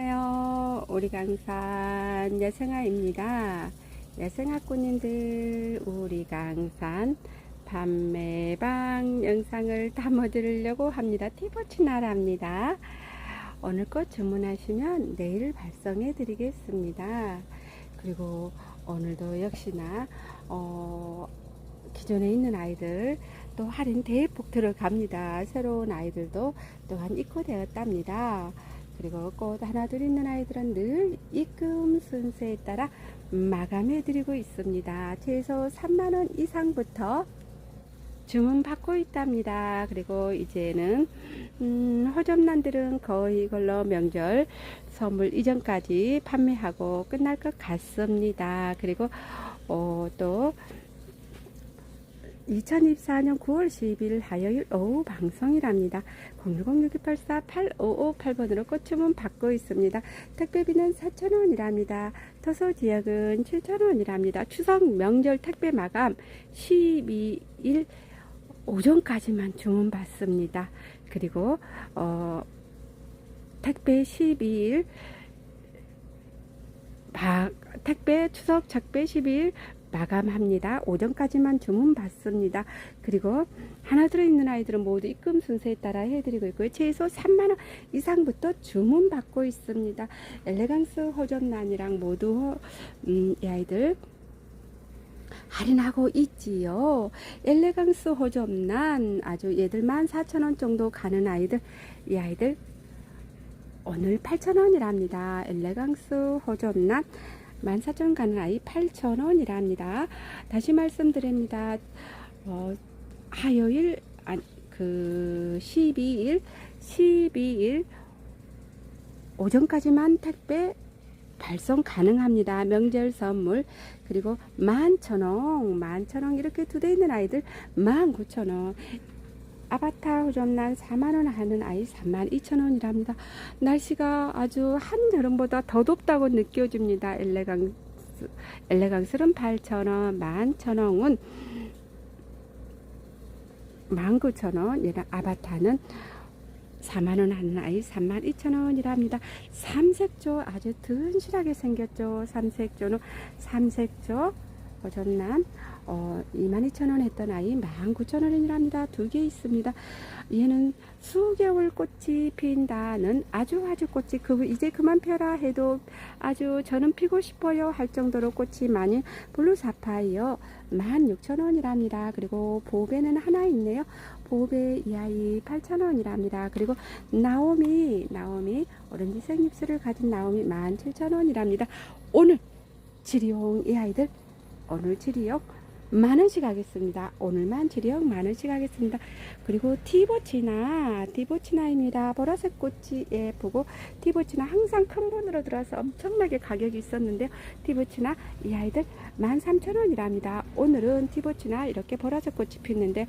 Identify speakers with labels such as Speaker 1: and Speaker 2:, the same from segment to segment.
Speaker 1: 안녕하세요. 우리 강산 여생아입니다. 여생아꾼님들 우리 강산 판매방 영상을 담아드리려고 합니다. 티보치나랍니다. 오늘 것 주문하시면 내일 발송해 드리겠습니다. 그리고 오늘도 역시나 어, 기존에 있는 아이들 또 할인 대폭 들어갑니다. 새로운 아이들도 또한 입고되었답니다. 그리고 꽃 하나 둘 있는 아이들은 늘 입금 순서에 따라 마감해 드리고 있습니다. 최소 3만원 이상부터 주문 받고 있답니다. 그리고 이제는 음, 호접란들은 거의 이걸로 명절 선물 이전까지 판매하고 끝날 것 같습니다. 그리고 어, 또 2024년 9월 12일 화요일 오후 방송이랍니다. 010-6284-8558번으로 꽃주문 받고 있습니다. 택배비는 4,000원이랍니다. 토소 지역은 7,000원이랍니다. 추석 명절 택배 마감 12일 오전까지만 주문 받습니다. 그리고 어, 택배 12일 마, 택배 추석 택배 12일 마감합니다. 오전까지만 주문 받습니다. 그리고 하나 들어있는 아이들은 모두 입금 순서에 따라 해드리고 있고요. 최소 3만원 이상부터 주문 받고 있습니다. 엘레강스 호접란이랑 모두 음, 이 아이들 할인하고 있지요. 엘레강스 호접란 아주 얘들 14,000원 정도 가는 아이들 이 아이들 오늘 8,000원이랍니다. 엘레강스 호접란 14,000원 가는 아이 8,000원이랍니다. 다시 말씀드립니다. 어, 화요일, 아, 그, 12일, 12일 오전까지만 택배 발송 가능합니다. 명절 선물. 그리고 11,000원, 11,000원 이렇게 두 대 있는 아이들 19,000원. 아바타 호접란 4만원 하는 아이 32,000원이랍니다. 날씨가 아주 한여름보다 더 덥다고 느껴집니다. 엘레강스, 엘레강스는 8,000원, 11,000원은 19,000원, 얘랑 아바타는 4만원 하는 아이 32,000원이랍니다. 삼색조 아주 든실하게 생겼죠. 삼색조는 삼색조 호전란 어, 22,000원 했던 아이 19,000원이랍니다. 두 개 있습니다. 얘는 수개월 꽃이 핀다는 아주 아주 꽃이 그, 이제 그만 펴라 해도 아주 저는 피고 싶어요 할 정도로 꽃이 많은 블루 사파이어 16,000원이랍니다. 그리고 보배는 하나 있네요. 보배 이 아이 8,000원이랍니다. 그리고 나오미 나오미 오렌지색 잎술을 가진 나오미 17,000원이랍니다. 오늘 지리용 이 아이들 오늘 지리용 만원씩 하겠습니다. 오늘만 지력 만원씩 하겠습니다. 그리고 티보치나, 티보치나입니다. 보라색 꽃이 예쁘고, 티보치나 항상 큰 분으로 들어서 엄청나게 가격이 있었는데요. 티보치나 이 아이들 13,000원이랍니다. 오늘은 티보치나 이렇게 보라색 꽃이 피는데,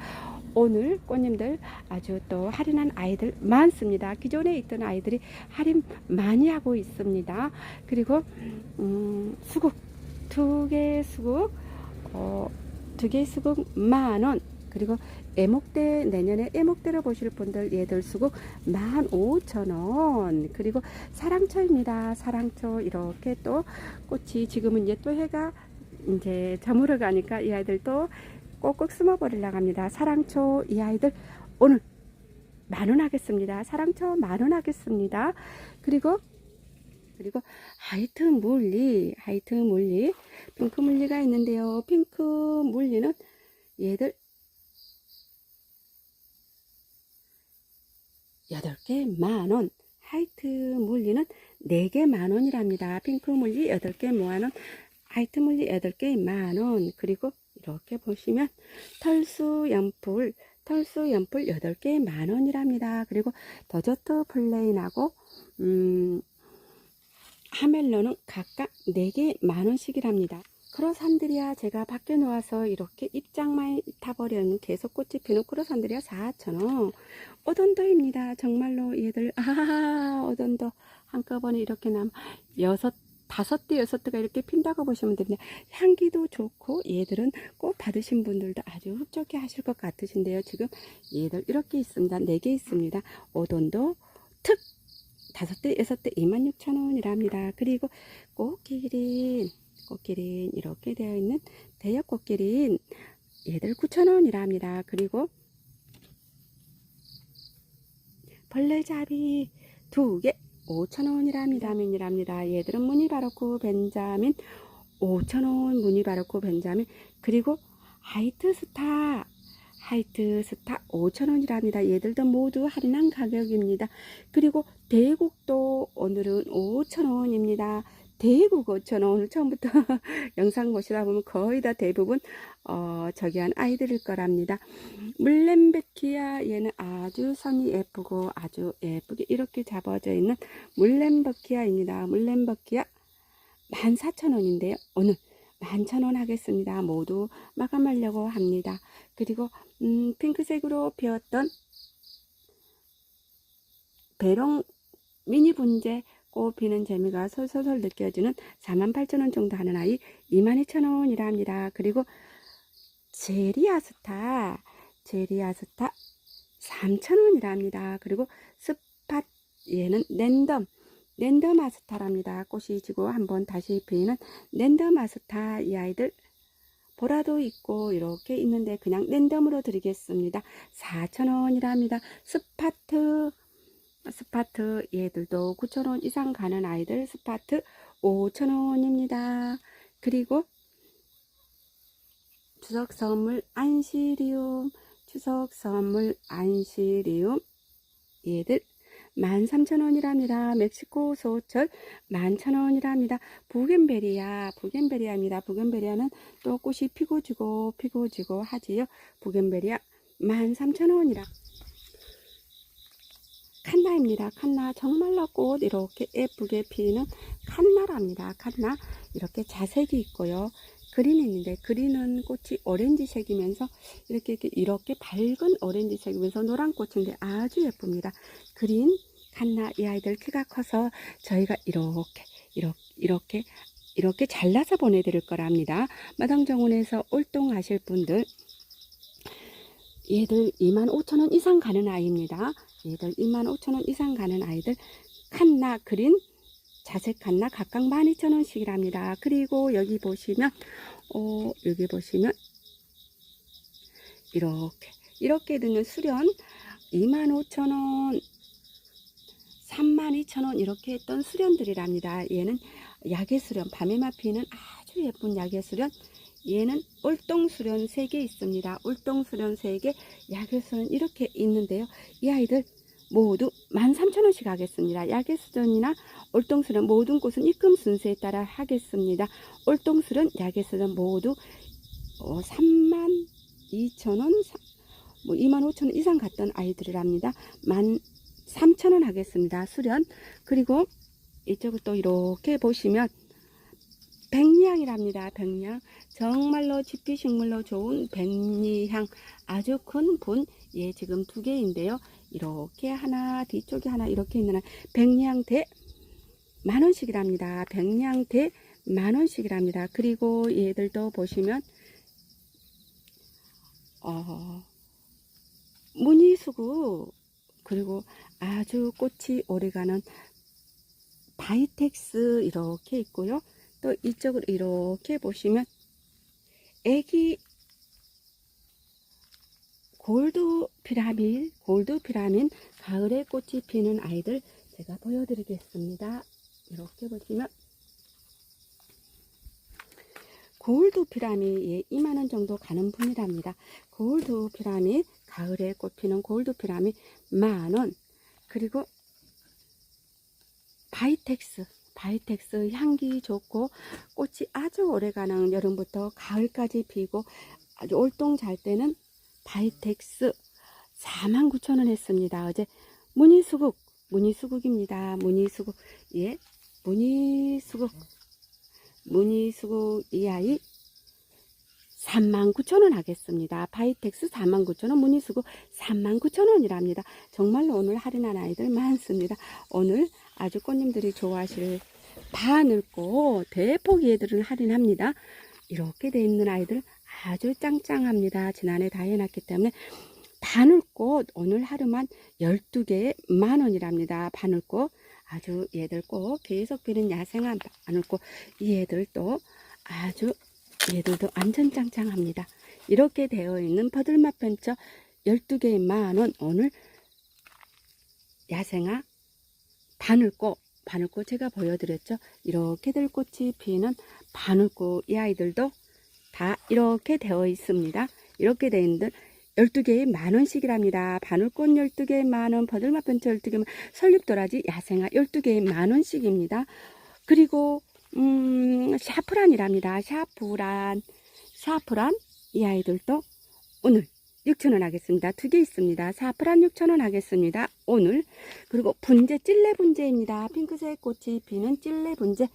Speaker 1: 오늘 꽃님들 아주 또 할인한 아이들 많습니다. 기존에 있던 아이들이 할인 많이 하고 있습니다. 그리고, 음, 수국, 두 개 수국, 어, 두개 수국 만원. 그리고 애목대 내년에 애목대로 보실 분들 얘들 수국 만 오천 원. 그리고 사랑초입니다. 사랑초 이렇게 또 꽃이 지금은 이제 또 해가 이제 저물어 가니까 이 아이들 또 꼭꼭 숨어 버리려고 합니다. 사랑초 이 아이들 오늘 만원 하겠습니다. 사랑초 만원 하겠습니다. 그리고 그리고 하이트 물리 하이트 물리 핑크 물리가 있는데요. 핑크 물리는 얘들 8개 만원 하이트 물리는 4개 만원이랍니다. 핑크 물리 8개 만원 하이트 물리 8개 만원 그리고 이렇게 보시면 털수 연풀 털수 연풀 8개 만원이랍니다. 그리고 더저트 플레인하고 음 하멜로는 각각 4개 만원씩이랍니다. 크로산드리아 제가 밖에 놓아서 이렇게 입장만 타버려는 계속 꽃이 피는 크로산드리아 4,000원. 오돈도입니다. 정말로 얘들, 아, 오돈도 한꺼번에 이렇게 남, 여섯, 다섯 대, 여섯 대가 이렇게 핀다고 보시면 됩니다. 향기도 좋고, 얘들은 꼭 받으신 분들도 아주 흡족해 하실 것 같으신데요. 지금 얘들 이렇게 있습니다. 네 개 있습니다. 오돈도 특, 다섯 대, 여섯 대 26,000원이랍니다. 그리고 꽃기린, 꽃기린 이렇게 되어 있는 대역 꽃기린 얘들 9,000원이랍니다. 그리고 벌레잡이 두 개 5,000원이랍니다. 민이랍니다. 얘들은 무늬바로코 벤자민 5,000원 무늬바로코 벤자민 그리고 하이트 스타 하이트 스타 5,000원이랍니다. 얘들도 모두 할인한 가격입니다. 그리고 대국도 오늘은 5,000원입니다. 대국 5,000원. 오늘 처음부터 영상 보시다 보면 거의 다 대부분 어, 저기 한 아이들일 거랍니다. 물렘베키아 얘는 아주 선이 예쁘고 아주 예쁘게 이렇게 잡아져 있는 물렘버키아입니다. 물렘버키아 14,000원인데요. 오늘 11,000원 하겠습니다. 모두 마감하려고 합니다. 그리고 음, 핑크색으로 피었던 배롱 미니 분재 꽃 피는 재미가 솔솔솔 느껴지는 48,000원 정도 하는 아이 22,000원이라 합니다. 그리고 제리아스타 제리아스타 3,000원이라 합니다. 그리고 스팟 얘는 랜덤 랜덤 아스타랍니다. 꽃이 지고 한번 다시 피는 랜덤 아스타 이 아이들 보라도 있고 이렇게 있는데 그냥 랜덤으로 드리겠습니다. 4,000원이랍니다. 스파트 스파트 얘들도 9,000원 이상 가는 아이들 스파트 5,000원입니다. 그리고 추석 선물 안시리움 추석 선물 안시리움 얘들 13,000원이랍니다. 멕시코 소철 11,000원이랍니다. 부겐베리아, 부겐베리아입니다. 부겐베리아는 또 꽃이 피고 지고 피고 지고 하지요. 부겐베리아 13,000원이라. 칸나입니다. 칸나 정말로 꽃 이렇게 예쁘게 피는 칸나랍니다. 칸나 이렇게 자색이 있고요. 그린이 있는데 그린은 꽃이 오렌지색이면서 이렇게 이렇게, 이렇게 밝은 오렌지색이면서 노란 꽃인데 아주 예쁩니다. 그린 칸나 이 아이들 키가 커서 저희가 이렇게 이렇게 이렇게 이렇게 잘라서 보내드릴 거랍니다. 마당정원에서 올동하실 분들 얘들 25,000원 이상 가는 아이입니다. 얘들 25,000원 이상 가는 아이들 칸나 그린 자색 칸나 각각 12,000원씩이랍니다. 그리고 여기 보시면 어, 여기 보시면 이렇게 이렇게 드는 수련 25,000원 32,000원 이렇게 했던 수련들이랍니다. 얘는 약의 수련 밤에만 피는 아주 예쁜 약의 수련 얘는 올동 수련 3개 있습니다. 올동 수련 3개 약의 수련 이렇게 있는데요. 이 아이들 모두 13,000원씩 하겠습니다. 약의 수련이나 올동 수련 모든 곳은 입금 순서에 따라 하겠습니다. 올동 수련, 약의 수련 모두 어, 32,000원, 뭐 25,000원 이상 갔던 아이들이랍니다. 13,000원 하겠습니다. 수련. 그리고 이쪽을 또 이렇게 보시면 백리향이랍니다. 백리향. 정말로 집비 식물로 좋은 백리향. 아주 큰 분. 예, 지금 두 개인데요. 이렇게 하나, 뒤쪽에 하나, 이렇게 있는 백리향 대 만원씩이랍니다. 백리향 대 만원씩이랍니다. 그리고 얘들도 보시면, 어, 무늬수구, 그리고 아주 꽃이 오래가는 바이텍스 이렇게 있고요. 또 이쪽으로 이렇게 보시면 애기 골드 피라밀, 골드 피라민 가을에 꽃이 피는 아이들 제가 보여드리겠습니다. 이렇게 보시면 골드 피라미 예, 2만원 정도 가는 분이랍니다. 골드 피라미 가을에 꽃 피는 골드 피라미 만원 그리고 바이텍스 바이텍스 향기 좋고 꽃이 아주 오래가는 여름부터 가을까지 피고 아주 올동 잘 때는 바이텍스 49,000원 했습니다. 어제 무늬수국 무늬수국입니다. 무늬수국 예 무늬수국 무늬수국 이 아이 39,000원 하겠습니다. 바이텍스 49,000원, 무늬수국 39,000원이랍니다. 정말로 오늘 할인한 아이들 많습니다. 오늘 아주 꽃님들이 좋아하실 바늘꽃 대폭이 애들은 할인합니다. 이렇게 돼 있는 아이들 아주 짱짱합니다. 지난해 다 해놨기 때문에 바늘꽃 오늘 하루만 12개에 만원이랍니다. 바늘꽃 아주 얘들 꼭 계속 피는 야생한 마늘꽃 이 얘들도 아주 얘들도 완전 짱짱합니다. 이렇게 되어 있는 퍼들맛 펜처 12개의 만원 오늘 야생화 바늘꽃 바늘꽃 제가 보여드렸죠. 이렇게 들 꽃이 피는 바늘꽃 이 아이들도 다 이렇게 되어 있습니다. 이렇게 되어 있는 12개에 만원씩이랍니다. 바늘꽃 12개에 만원, 버들맛 펜처 12개, 설립도라지 야생화 12개에 만원씩입니다. 그리고 음, 샤프란이랍니다. 샤프란, 샤프란 이 아이들도 오늘 6,000원 하겠습니다. 두 개 있습니다. 사프란 6,000원 하겠습니다. 오늘 그리고 분재 찔레 분재입니다. 핑크색 꽃이 피는 찔레 분재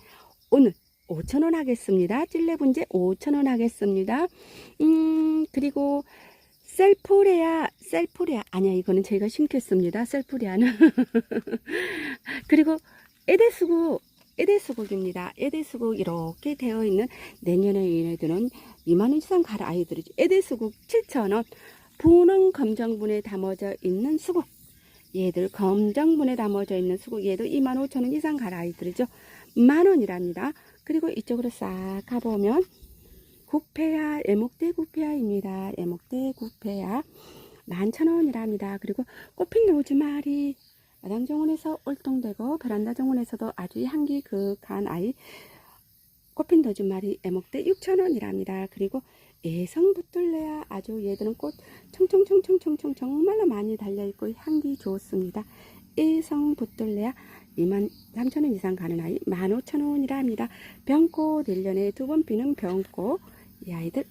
Speaker 1: 오늘 5,000원 하겠습니다. 찔레 분재 5,000원 하겠습니다. 음 그리고 셀포레아 셀포레아 아니야 이거는 제가 심겠습니다. 셀포레아는 그리고 에데스국 에데스국입니다. 에데스국 이렇게 되어 있는 내년에 얘네들은 2만원 이상 갈 아이들이죠. 에데스국 7,000원 분홍 검정분에 담아져 있는 수국 얘들 검정분에 담아져 있는 수국 얘도 2만 5천원 이상 갈 아이들이죠. 만원이랍니다. 그리고 이쪽으로 싹 가보면 구페야 애목대 구페야입니다. 애목대 구페야 만천원이랍니다. 그리고 꽃핀 로즈마리 마당 정원에서 올동되고 베란다 정원에서도 아주 향기 극한 아이 꽃핀 로즈마리 애목대 6천원이랍니다. 그리고 애성붙들레야 아주 얘들은 꽃 청청청청청청 정말로 많이 달려있고 향기 좋습니다. 애성붙들레야 2만 3천원 이상 가는 아이 15,000원이라 합니다. 병꽃 1년에 두 번 피는 병꽃 이 아이들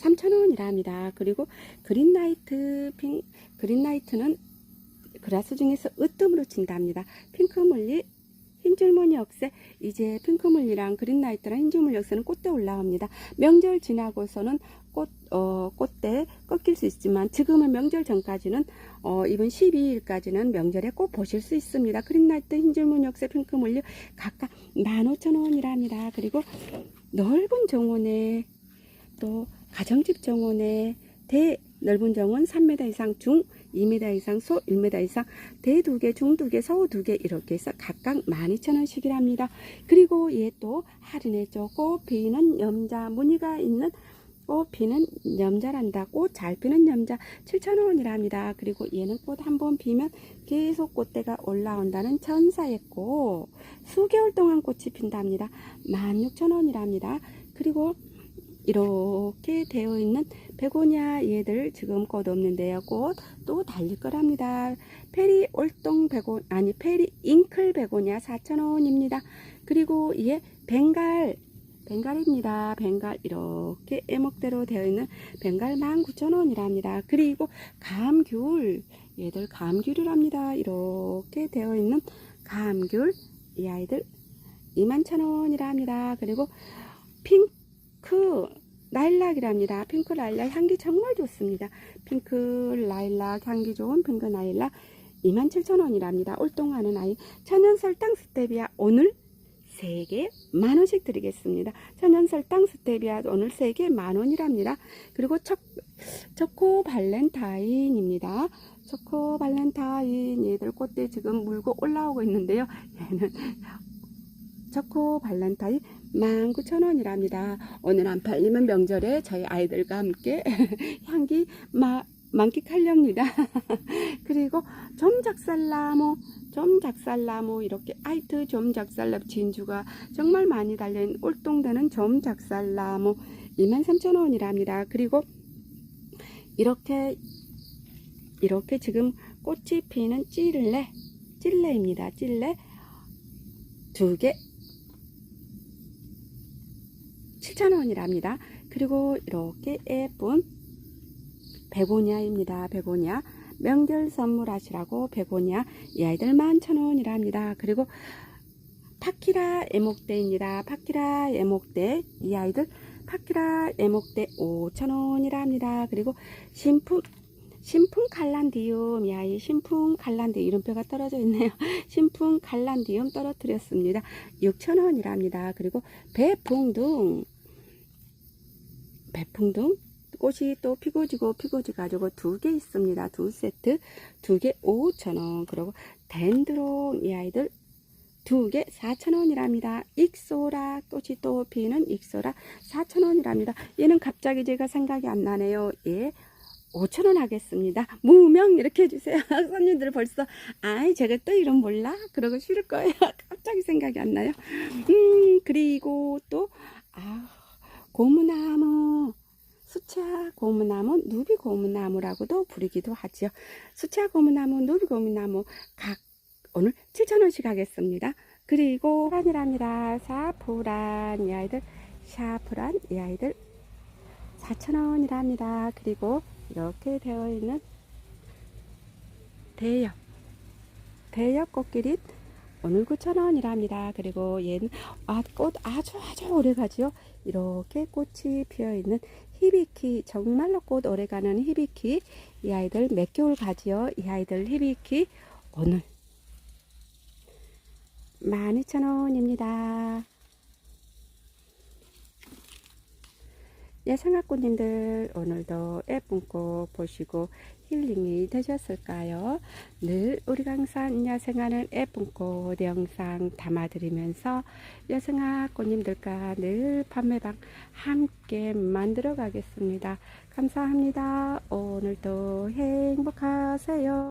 Speaker 1: 3,000원이라 합니다. 그리고 그린라이트 핑 그린라이트는 그라스 중에서 으뜸으로 친답니다. 핑크물리 흰줄무늬 억새 이제 핑크물리랑 그린라이트랑 흰줄무늬 억새는 꽃대 올라옵니다. 명절 지나고서는 꽃, 어, 꽃대 꺾일 수 있지만 지금은 명절 전까지는 어, 이번 12일까지는 명절에 꼭 보실 수 있습니다. 그린라이트 흰줄무늬 억새 핑크물리 각각 15,000원이라 합니다. 그리고 넓은 정원에 또 가정집 정원에 대 넓은 정원 3m 이상 중 2m 이상 소 1m 이상 대 두 개, 중 두 개, 서우 두 개 이렇게 해서 각각 12,000원씩이랍니다. 그리고 얘 또 할인해줘. 꽃 피는 염자 무늬가 있는 꽃 피는 염자란다. 꽃 잘 피는 염자 7,000원이랍니다. 그리고 얘는 꽃 한 번 피면 계속 꽃대가 올라온다는 천사의 꽃 수개월 동안 꽃이 핀답니다. 16,000원이랍니다. 그리고 이렇게 되어 있는 베고니아 얘들 지금 꽃 없는데요. 꽃또 달릴 거랍니다. 페리 올동 베고 아니 페리 잉클 베고니아 4,000원입니다. 그리고 얘 벵갈 벵갈입니다. 벵갈 이렇게 애목대로 되어 있는 벵갈 19,000원이랍니다. 그리고 감귤 얘들 감귤이랍니다. 이렇게 되어 있는 감귤 이 아이들 21,000원이라 합니다. 그리고 핑 크 라일락이랍니다. 핑크 라일락 향기 정말 좋습니다. 핑크 라일락 향기 좋은 핑크 라일락 27,000원이랍니다. 올동하는 아이 천연 설탕 스테비아 오늘 3개 만원씩 드리겠습니다. 천연 설탕 스테비아 오늘 3개 만원이랍니다. 그리고 초, 초코 발렌타인입니다. 초코 발렌타인 얘들 꽃대 지금 물고 올라오고 있는데요. 얘는 초코 발렌타인 19,000원이랍니다. 오늘 안 팔리면 명절에 저희 아이들과 함께 향기 마, 만끽하렵니다. 그리고 점작살나무, 점작살나무 이렇게 아이트 점작살나무 진주가 정말 많이 달린 올동되는 점작살나무 23,000원이랍니다. 그리고 이렇게 이렇게 지금 꽃이 피는 찔레, 찔레입니다. 찔레 두 개 7,000원이랍니다. 그리고 이렇게 예쁜 베고니아입니다. 베고니아. 명절 선물하시라고 베고니아 이 아이들 11,000원이랍니다. 그리고 파키라 애목대입니다. 파키라 애목대 이 아이들 파키라 애목대 5,000원이랍니다. 그리고 신품 신풍 갈란디움 이 아이 신풍 갈란디 이름표가 떨어져 있네요. 신풍 갈란디움 떨어뜨렸습니다. 6,000원이랍니다. 그리고 배풍둥 배풍둥 꽃이 또 피고지고 피고지 가지고 두 개 있습니다. 두 세트 두 개 5,000원 그리고 덴드롱 이 아이들 두 개 4,000원이랍니다. 익소라 꽃이 또 피는 익소라 4,000원이랍니다. 얘는 갑자기 제가 생각이 안 나네요. 예. 5,000원 하겠습니다. 무명 이렇게 해주세요. 손님들 벌써 아이 제가 또 이름 몰라? 그러고 싫을 거예요. 갑자기 생각이 안 나요. 음 그리고 또 아, 고무나무 수채화 고무나무 누비 고무나무라고도 부르기도 하죠. 수채화 고무나무 누비 고무나무 각 오늘 7,000원씩 하겠습니다. 그리고 푸란이랍니다. 사푸란 이 아이들 샤프란 이 아이들 4,000원이랍니다. 그리고 이렇게 되어 있는 대엽 대엽 꽃길이 오늘 9,000원이랍니다. 그리고 얘는 아, 꽃 아주 아주 오래 가지요. 이렇게 꽃이 피어 있는 히비키 정말로 꽃 오래 가는 히비키 이 아이들 몇 개월 가지요. 이 아이들 히비키 오늘 12,000원입니다. 예상학군님들 오늘도 예쁜 꽃 보시고 힐링이 되셨을까요? 늘 우리 강산 야생하는 예쁜 꽃 영상 담아드리면서 여성학군님들과 늘 판매방 함께 만들어 가겠습니다. 감사합니다. 오늘도 행복하세요.